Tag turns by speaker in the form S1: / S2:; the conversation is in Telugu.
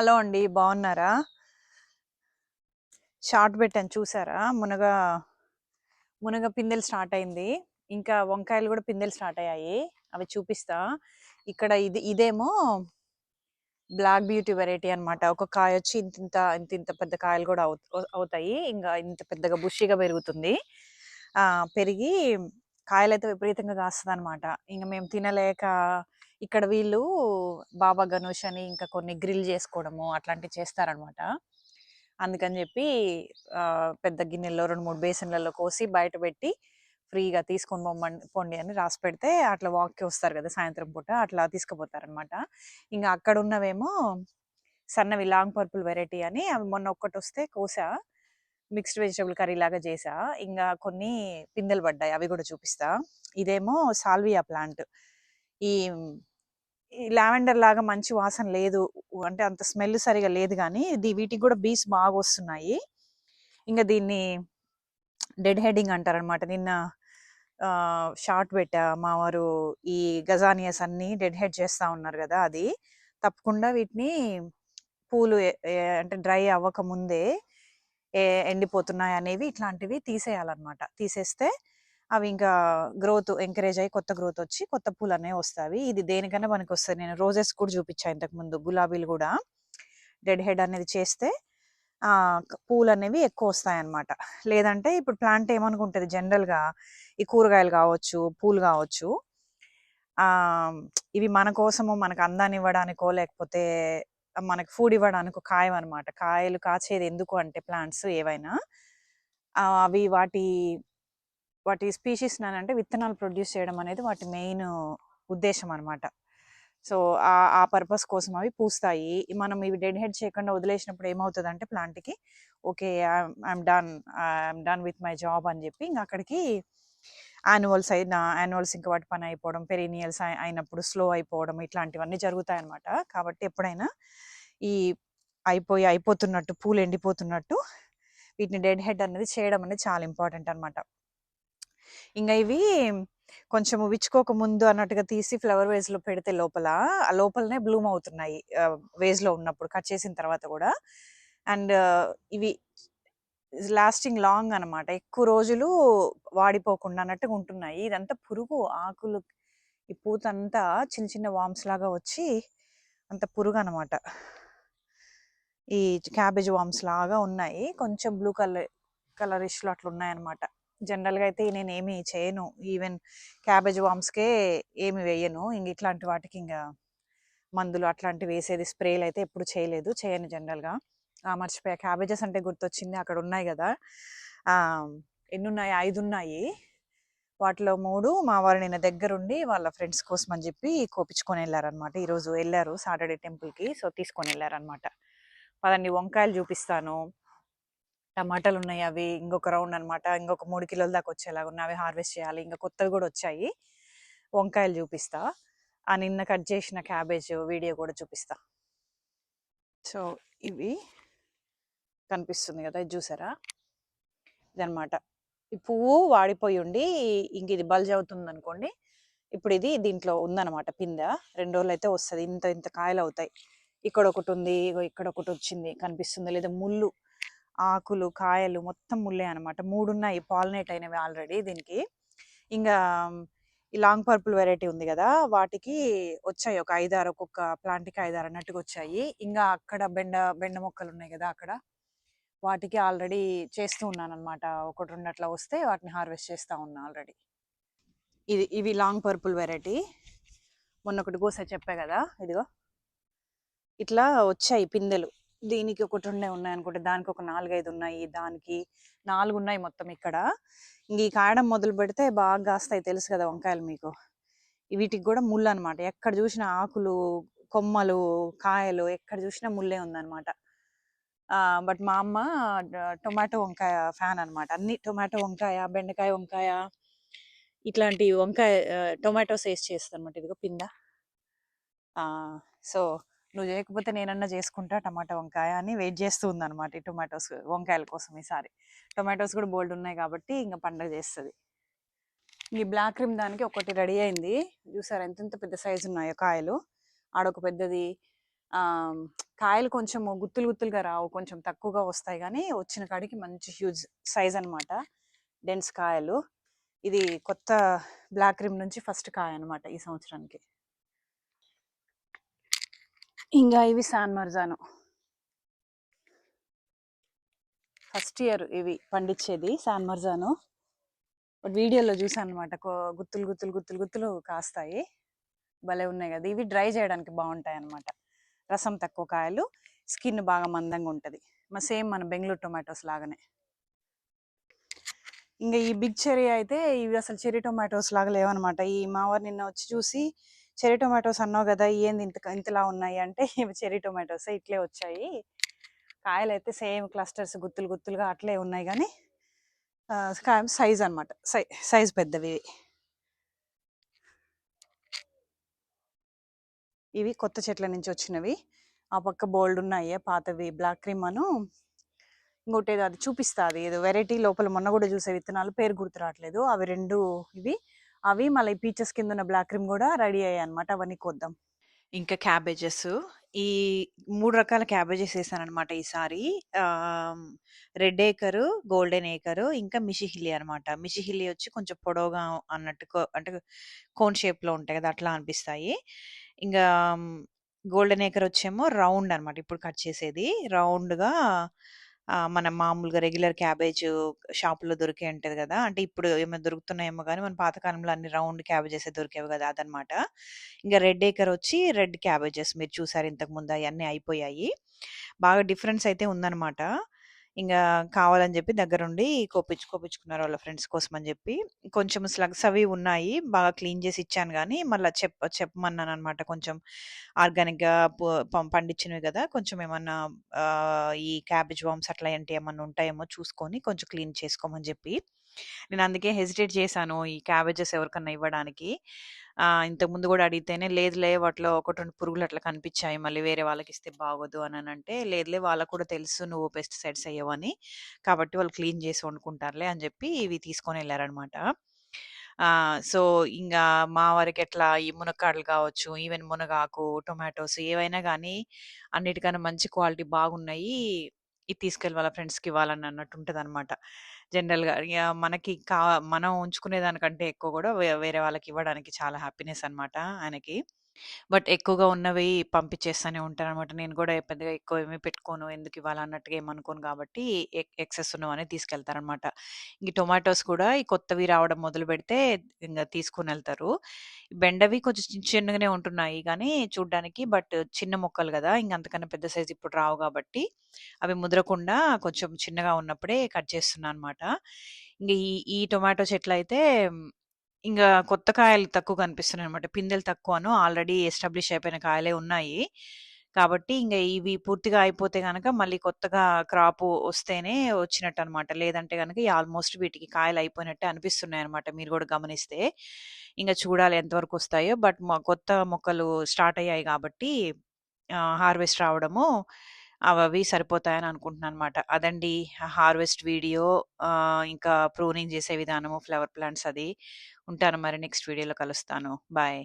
S1: హలో అండి బాగున్నారా షార్ట్ పెట్టాను చూసారా? మునగ మునగ పిందెలు స్టార్ట్ అయింది. ఇంకా వంకాయలు కూడా పిందెలు స్టార్ట్ అయ్యాయి. అవి చూపిస్తా. ఇక్కడ ఇది ఇదేమో బ్లాక్ బ్యూటీ వెరైటీ అనమాట ఒక కాయ వచ్చి ఇంత ఇంత ఇంత ఇంత పెద్ద కాయలు కూడా అవు అవుతాయి. ఇంకా ఇంత పెద్దగా బుషిగా పెరుగుతుంది. పెరిగి కాయలు అయితే విపరీతంగా కాస్తుంది అనమాట ఇంకా మేము తినలేక ఇక్కడ వీళ్ళు బాబా గణేష్ అని ఇంకా కొన్ని గ్రిల్ చేసుకోవడము అట్లాంటివి చేస్తారనమాట. అందుకని చెప్పి పెద్ద గిన్నెల్లో రెండు మూడు బేసిన్లలో కోసి బయట పెట్టి ఫ్రీగా తీసుకొని పొమ్మండి పొండి అని రాసి పెడితే అట్లా వాక్కి వస్తారు కదా సాయంత్రం పూట అట్లా తీసుకుపోతారనమాట. ఇంకా అక్కడ ఉన్నవేమో సన్నవి లాంగ్ పర్పుల్ వెరైటీ అని అవి మొన్న ఒక్కటి వస్తే కోసా మిక్స్డ్ వెజిటబుల్ కర్రీ లాగా చేసా. ఇంకా కొన్ని పిందెలు పడ్డాయి అవి కూడా చూపిస్తా. ఇదేమో సాల్వియా ప్లాంట్. ఈ ఈ లావెండర్ లాగా మంచి వాసన లేదు. అంటే అంత స్మెల్ సరిగా లేదు కానీ ఇది వీటికి కూడా బీస్ బాగా వస్తున్నాయి. ఇంకా దీన్ని డెడ్ హెడింగ్ అంటారనమాట నిన్న షార్ట్ పెట్టా మా వారు ఈ గజానియస్ అన్ని డెడ్ హెడ్ చేస్తా ఉన్నారు కదా అది. తప్పకుండా వీటిని పూలు అంటే డ్రై అవ్వక ముందే ఏ- ఎండిపోతున్నాయి అనేవి ఇట్లాంటివి తీసేయాలన్నమాట. తీసేస్తే అవి ఇంకా గ్రోత్ ఎంకరేజ్ అయ్యి కొత్త గ్రోత్ వచ్చి కొత్త పూలు అనేవి వస్తాయి. ఇది దేనికైనా మనకి వస్తుంది నేను రోజెస్ కూడా చూపించాను ఇంతకు ముందు. గులాబీలు కూడా. డెడ్ హెడ్ అనేది చేస్తే పూలు అనేవి ఎక్కువ వస్తాయి అన్నమాట లేదంటే ఇప్పుడు ప్లాంట్ ఏమనుకుంటుంది? జనరల్గా ఈ కూరగాయలు కావచ్చు పూలు కావచ్చు ఇవి మన కోసము మనకు అందాన్ని ఇవ్వడానికో లేకపోతే మనకు ఫుడ్ ఇవ్వడానికో కాయం అనమాట కాయలు కాచేది ఎందుకు అంటే ప్లాంట్స్ ఏవైనా అవి వాటి వాటి స్పీషీస్ అంటే విత్తనాలు ప్రొడ్యూస్ చేయడం అనేది వాటి మెయిన్ ఉద్దేశం అనమాట సో ఆ ఆ పర్పస్ కోసం అవి పూస్తాయి. మనం ఇవి డెడ్ హెడ్ చేయకుండా వదిలేసినప్పుడు ఏమవుతుంది అంటే ప్లాంట్కి okay I'm done I'm done with my job అని చెప్పి ఇంకా అక్కడికి యాన్యువల్స్ అయిన యాన్యువల్స్ ఇంకా వాటి పని అయిపోవడం పెరీనియల్స్ అయినప్పుడు స్లో అయిపోవడం ఇట్లాంటివన్నీ జరుగుతాయి అనమాట కాబట్టి ఎప్పుడైనా ఈ అయిపోయి అయిపోతున్నట్టు పూలు ఎండిపోతున్నట్టు వీటిని డెడ్ హెడ్ అనేది చేయడం అనేది చాలా ఇంపార్టెంట్ అనమాట ఇంకా ఇవి కొంచెం విచ్చుకోక ముందు అన్నట్టుగా తీసి ఫ్లవర్ వేజ్లో పెడితే లోపల ఆ లోపలనే బ్లూమ్ అవుతున్నాయి. వేజ్లో ఉన్నప్పుడు కట్ చేసిన తర్వాత కూడా. అండ్ ఇవి లాస్టింగ్ లాంగ్ అనమాట ఎక్కువ రోజులు వాడిపోకుండా అన్నట్టుగా ఉంటున్నాయి. ఇదంతా పురుగు ఆకులు ఈ పూత అంతా చిన్న చిన్న వామ్స్ లాగా వచ్చి అంత పురుగు అనమాట ఈ క్యాబేజ్ వామ్స్ లాగా ఉన్నాయి. కొంచెం బ్లూ కలర్ కలరిష్లో అట్లా ఉన్నాయన్నమాట. జనరల్గా అయితే నేను ఏమి చేయను. ఈవెన్ క్యాబేజ్ వామ్స్కే ఏమి వేయను. ఇంక ఇట్లాంటి వాటికి ఇంకా మందులు అట్లాంటివి వేసేది స్ప్రేలు అయితే ఎప్పుడు చేయలేదు. చేయను జనరల్గా. ఆ మర్చిపోయా. క్యాబేజెస్ అంటే గుర్తొచ్చింది. అక్కడ ఉన్నాయి కదా. ఎన్నున్నాయి? ఐదు ఉన్నాయి వాటిలో మూడు మా వారు నిన్న దగ్గరుండి వాళ్ళ ఫ్రెండ్స్ కోసం అని చెప్పి కోపించుకొని వెళ్ళారనమాట ఈరోజు వెళ్ళారు సాటర్డే టెంపుల్కి. సో తీసుకొని వెళ్ళారనమాట పదండి వంకాయలు చూపిస్తాను. టమాటాలు ఉన్నాయి అవి ఇంకొక రౌండ్ అనమాట ఇంకొక మూడు కిలోల దాకా వచ్చేలాగా ఉన్నాయి. అవి హార్వెస్ట్ చేయాలి. ఇంకా కొత్తవి కూడా వచ్చాయి. వంకాయలు చూపిస్తా. ఆ నిన్న కట్ చేసిన క్యాబేజ్ వీడియో కూడా చూపిస్తా. సో ఇవి కనిపిస్తుంది కదా ఇది చూసారా? ఇదనమాట ఈ పువ్వు వాడిపోయి ఉండి ఇంక ఇది బల్జ్ అవుతుంది అనుకోండి ఇప్పుడు ఇది దీంట్లో ఉందన్నమాట పిందె. రెండు రోజులు అయితే వస్తుంది. ఇంత ఇంత కాయలు అవుతాయి. ఇక్కడ ఒకటి ఉంది ఇక్కడ ఒకటి వచ్చింది కనిపిస్తుంది. లేదా ముళ్ళు. ఆకులు కాయలు మొత్తం ముళ్ళే అనమాట మూడు ఉన్నాయి పాలినేట్ అయినవి ఆల్రెడీ దీనికి. ఇంకా ఈ లాంగ్ పర్పుల్ వెరైటీ ఉంది కదా వాటికి వచ్చాయి ఒక ఐదారు ఒక్కొక్క ప్లాంట్కి ఐదారు అన్నట్టుగా వచ్చాయి. ఇంకా అక్కడ బెండ బెండ మొక్కలు ఉన్నాయి కదా అక్కడ. వాటికి ఆల్రెడీ చేస్తూ ఉన్నాను అనమాట ఒకటి రెండు అట్లా వస్తే వాటిని హార్వెస్ట్ చేస్తూ ఉన్నా ఆల్రెడీ. ఇది ఇవి లాంగ్ పర్పుల్ వెరైటీ. మొన్న ఒకటి కోసే చెప్పా కదా ఇదిగో. ఇట్లా వచ్చాయి పిందెలు. దీనికి ఒకటి ఉన్నాయి అనుకుంటే దానికి ఒక నాలుగైదు ఉన్నాయి దానికి నాలుగు ఉన్నాయి మొత్తం ఇక్కడ. ఇంక ఈ కాయడం మొదలు పెడితే బాగా కాస్తాయి తెలుసు కదా వంకాయలు మీకు. వీటికి కూడా ముళ్ళు అనమాట ఎక్కడ చూసినా ఆకులు కొమ్మలు కాయలు ఎక్కడ చూసినా ముల్లే ఉందన్నమాట. బట్ మా అమ్మ టొమాటో వంకాయ ఫ్యాన్ అన్నమాట. అన్ని టొమాటో వంకాయ బెండకాయ వంకాయ ఇట్లాంటి వంకాయ టొమాటోస్ వేసి చేస్తుంది అనమాట ఇదిగో పింద. సో నువ్వు చేయకపోతే నేనన్నా చేసుకుంటా టమాటా వంకాయ అని వెయిట్ చేస్తూ ఉందన్నమాట ఈ టొమాటోస్ వంకాయల కోసం ఈసారి టొమాటోస్ కూడా బోల్డ్ ఉన్నాయి కాబట్టి ఇంకా పండగ చేస్తుంది ఈ బ్లాక్ క్రీమ్ దానికి ఒకటి రెడీ అయింది చూసారు ఎంత ఎంత పెద్ద సైజు ఉన్నాయో కాయలు ఆడొక పెద్దది కాయలు కొంచెం గుత్తులు గుత్తులుగా రావు. కొంచెం తక్కువగా వస్తాయి కానీ వచ్చిన కాడికి మంచి హ్యూజ్ సైజ్ అనమాట. డెన్స్ కాయలు. ఇది కొత్త బ్లాక్ క్రీమ్ నుంచి ఫస్ట్ కాయ అనమాట ఈ సంవత్సరానికి. ఇంకా ఇవి సాన్ మర్జాను. ఫస్ట్ ఇయర్ ఇవి పండించేది సాన్ మర్జాను. బట్ వీడియోలో చూసాను అనమాట గుత్తులు, గుత్తులు, గుత్తులు, గుత్తులు కాస్తాయి. భలే ఉన్నాయి కదా ఇవి డ్రై చేయడానికి బాగుంటాయి అనమాట రసం తక్కువ కాయలు. స్కిన్ బాగా మందంగా ఉంటది. మా సేమ్ మన బెంగుళూరు టొమాటోస్ లాగానే. ఇంకా ఈ బిగ్ చెర్రీ అయితే ఇవి అసలు చెర్రీ టొమాటోస్ లాగా లేవనమాట. ఈ మావారు నిన్న వచ్చి చూసి, "చెర్రీ టొమాటోస్ అన్నావు కదా ఏంది ఇంత ఇంతలా ఉన్నాయి" అంటే ఇవి చెర్రీ టొమాటోస్ ఇట్లే వచ్చాయి. కాయలు అయితే సేమ్ క్లస్టర్స్ గుత్తులు, గుత్తులుగా అట్లే ఉన్నాయి కానీ కాయ సైజ్ అనమాట. సై సైజ్ పెద్దవి ఇవి. ఇవి కొత్త చెట్ల నుంచి వచ్చినవి. ఆ పక్క బోల్డ్ ఉన్నాయి పాతవి బ్లాక్ క్రీమ్ అను ఇంకోటేదో అది చూపిస్తా అది ఏదో వెరైటీ లోపల మొన్న కూడా చూసే విత్తనాలు పేరు గుర్తు రావట్లేదు. అవి రెండు ఇవి. అవి మళ్ళీ పీచెస్ కిందున్న బ్లాక్ క్రీమ్ కూడా రెడీ అయ్యాయి అనమాట అవన్నీ కొద్దాం ఇంకా క్యాబేజెస్. ఈ మూడు రకాల క్యాబేజెస్ ఏసాననమాట ఈసారి. రెడ్ ఏకరు, గోల్డెన్ ఏకరు, ఇంకా మిషిహిల్లి అనమాట. మిషిహిల్లి వచ్చి కొంచెం పొడవుగా అన్నట్టు అంటే కోన్ షేప్‌లో ఉంటాయి కదా అట్లా అనిపిస్తాయి. ఇంకా గోల్డెన్ ఏకర్ వచ్చేమో రౌండ్ అనమాట. ఇప్పుడు కట్ చేసేది. రౌండ్‌గా మన మామూలుగా రెగ్యులర్ క్యాబేజ్ షాపులో దొరికే ఉంటది కదా అంటే ఇప్పుడు ఏమైనా దొరుకుతున్నాయేమో కానీ మన పాతకాలంలో అన్ని రౌండ్ క్యాబేజెస్ దొరికేవి కదా అదనమాట. ఇంకా రెడ్ ఏకర్ వచ్చి రెడ్ క్యాబేజెస్ మీరు చూసారు ఇంతకుముందు అవన్నీ అయిపోయాయి. బాగా డిఫరెన్స్ అయితే ఉందన్నమాట ఇంకా కావాలని చెప్పి దగ్గరుండి కోపించు కోపించుకున్నారు వాళ్ళ ఫ్రెండ్స్ కోసం అని చెప్పి కొంచెం స్లగ్స్ అవి ఉన్నాయి. బాగా క్లీన్ చేసి ఇచ్చాను కానీ మళ్ళీ చెప్ చెప్పమన్నాననమాట. కొంచెం ఆర్గానిక్‌గా పండించినవి కదా కొంచెం ఏమన్నా ఈ క్యాబేజ్ బామ్స్ అట్లా ఏంటి ఏమన్నా ఉంటాయేమో చూసుకొని కొంచెం క్లీన్ చేసుకోమని చెప్పి నేను అందుకే హెసిటేట్ చేశాను ఈ క్యాబేజెస్ ఎవరికన్నా ఇవ్వడానికి. ఇంతకుముందు కూడా అడిగితేనే లేదులే వాటిలో 1, 2 పురుగులు అట్లా కనిపించాయి మళ్ళీ వేరే వాళ్ళకి ఇస్తే బాగోదు అని అంటే లేదులే వాళ్ళకి కూడా తెలుసు నువ్వు పెస్టిసైడ్స్ అయ్యవని కాబట్టి వాళ్ళు క్లీన్ చేసి వండుకుంటారులే అని చెప్పి ఇవి తీసుకొని వెళ్ళారనమాట సో, ఇంకా మా వారికి ఎట్లా ఈ మునక్కాడలు కావచ్చు, ఈవెన్ మునగాకు, టొమాటోస్ ఏవైనా కానీ అన్నిటికన్నా మంచి క్వాలిటీ బాగున్నాయి ఇది తీసుకెళ్ళి వాళ్ళ ఫ్రెండ్స్‌కి ఇవ్వాలని అన్నట్టు ఉంటదనమాట. జనరల్‌గా ఇక మనకి కా మనం ఉంచుకునే దానికంటే ఎక్కువ కూడా వే వేరే వాళ్ళకి ఇవ్వడానికి చాలా హ్యాపీనెస్ అనమాట ఆయనకి. బట్ ఎక్కువగా ఉన్నవి పంపించేస్తూనే ఉంటాననమాట. నేను గూడా పెద్దగా ఎక్కువ ఏమి పెట్టుకోను. ఎందుకు అన్నట్టుగా ఏమనుకోను గాబట్టి ఎక్ ఎక్సెస్ ఉన్నవన్నీ తీసుకెళ్తారనమాట. ఈ టొమాటోస్ కూడా ఈ కొత్తవి రావడం మొదలుపెడితే ఇంగ తీసుకొనెళ్తారు. బెండవి కొంచెం చిన్న చిన్నగానే ఉంటున్నాయి గానీ చూడ్డానికి. బట్ చిన్న మొక్కలు గదా! ఇంక అంతకన్నా పెద్ద సైజ్ ఇప్పుడు రావు గాబట్టి, అవి ముదరకుండా కొంచెం చిన్నగా ఉన్నప్పుడే కట్ చేస్తున్నా అనమాట. ఇంగ ఈ ఈ టొమాటో చెట్లయితే ఇంకా కొత్త కాయలు తక్కువ కనిపిస్తున్నాయి అనమాట పిందెలు తక్కువను ఆల్రెడీ ఎస్టాబ్లిష్ అయిపోయిన కాయలే ఉన్నాయి. కాబట్టి ఇంకా ఇవి పూర్తిగా అయిపోతే కనుక మళ్ళీ కొత్తగా క్రాప్ వస్తేనే వచ్చినట్టు అనమాట లేదంటే గనక ఆల్మోస్ట్ వీటికి కాయలు అయిపోయినట్టే అనిపిస్తున్నాయనమాట. మీరు కూడా గమనిస్తే. ఇంకా చూడాలి ఎంతవరకొస్తాయో. బట్ మా కొత్త మొక్కలు స్టార్ట్ అయ్యాయి కాబట్టి హార్వెస్ట్ రావడము అవి సరిపోతాయని అనుకుంటున్నాను అనమాట అదండి హార్వెస్ట్ వీడియో ఇంకా ప్రూనింగ్ చేసే విధానము ఫ్లవర్ ప్లాంట్స్ అది. ఉంటాను మరి నెక్స్ట్ వీడియోలో కలుస్తాను. బాయ్.